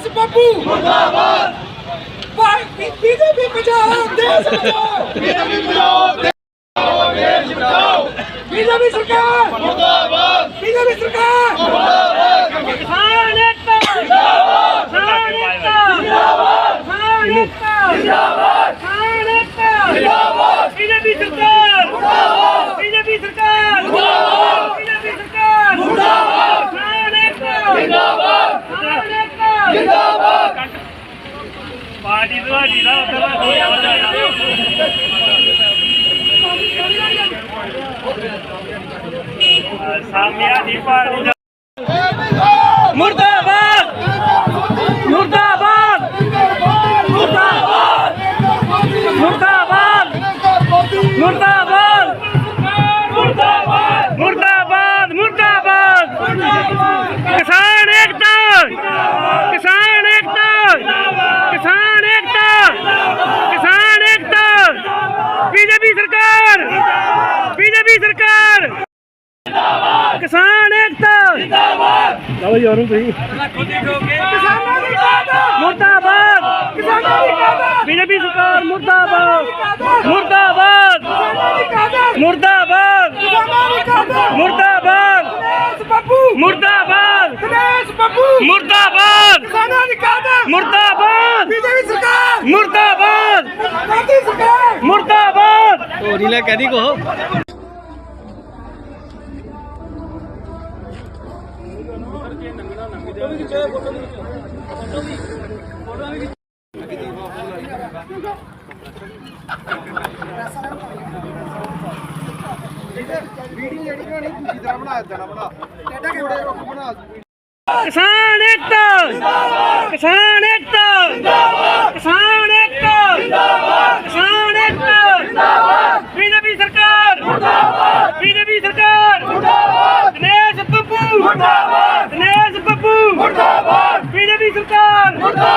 ਦਿਨੇਸ਼ ਬੱਬੂ ਮੁਰਦਾਬਾਦ ਬੀਜੇਪੀ ਬਚਾਓ, ਦੇਸ਼ ਬਚਾਓ। ਬੀਜੇਪੀ ਬਚਾਓ ਦੇਸ਼ ਬਚਾਓ ਬੀਜੇਪੀ ਸਰਕਾਰ ਮੁਰਦਾਬਾਦ ਬੀਜੇਪੀ ਸਰਕਾਰ। ਕਿਸਾਨ ਏਕਤਾ ਜਿੰਦਾਬਾਦ ਕਿਸਾਨ ਏਕਤਾ ਜਿੰਦਾਬਾਦ ਕਿਸਾਨ ਏਕਤਾ ਜਿੰਦਾਬਾਦ ਕਿਸਾਨ ਏਕਤਾ ਜਿੰਦਾਬਾਦ ਬੀਜੇਪੀ ਸਰਕਾਰ। ਮੁਰਦਾਬਾਦ ਬੀਜੇਪੀ ਸਰਕਾਰ ਮੁਰਦਾਬਾਦ ਬੀਜੇਪੀ ਸਰਕਾਰ ਮੁਰਦਾਬਾਦ ਕਿਸਾਨ ਏਕਤਾ ਜਿੰਦਾਬਾਦ ਕਿਸਾਨ ਏਕਤਾ ਜਿੰਦਾਬਾਦ ਪਾਰਟੀ ਤੁਹਾਡੀ ਦਾ ਉੱਧਰ ਦਾ ਹੋਇਆ ਸਾਮਿਆ ਦੀ ਪਾਰਟੀ ਦਾ ਮੁਰਦਾਬਾਦ! ਮੁਰਦਾਬਾਦ! ਮੁਰਦਾਬਾਦ! ਮੁਰਦਾਬਾਦ! ਮੁਰਦਾਬਾਦ! ਨਾਲੇ ਯਾਰੂ ਤੁਸੀਂ ਮੁਰਦਾਬਾਦ! ਬੀਜੇਪੀ ਸਰਕਾਰ ਮੁਰਦਾਬਾਦ! ਮੁਰਦਾਬਾਦ! ਮੁਰਦਾਬਾਦ! ਮੁਰਦਾਬਾਦ! ਮੁਰਦਾਬਾਦ! ਮੁਰਦਾਬਾਦ! ਮੁਰਦਾਬਾਦ! ਬੀਜੇਪੀ ਸਰਕਾਰ! ਮੁਰਦਾਬਾਦ! ਮੁਰਦਾਬਾਦ ਤੋਰੀ ਲੈ ਕਹਦੀ ਕੋ ਜੇ ਨੰਗਣਾ ਨੰਗ ਜਾ ਉਹਦੀ ਕਿਹੜਾ ਫੋਟੋ ਦੀ ਫੋਟੋ ਦੀ ਫੋਟੋ ਦੀ ਵੀਡੀਓ ਜਿਹੜੀ ਬਣਾਣੀ ਦੂਜੀ ਤਰ੍ਹਾਂ ਬਣਾ ਦੇਣਾ ਬਣਾ ਟੇਡਾ ਕਿਹੜੇ ਰੁੱਖ ਬਣਾ ਕਿਸਾਨ ਇੱਕ ਕਿਸਾਨ ¡Murta!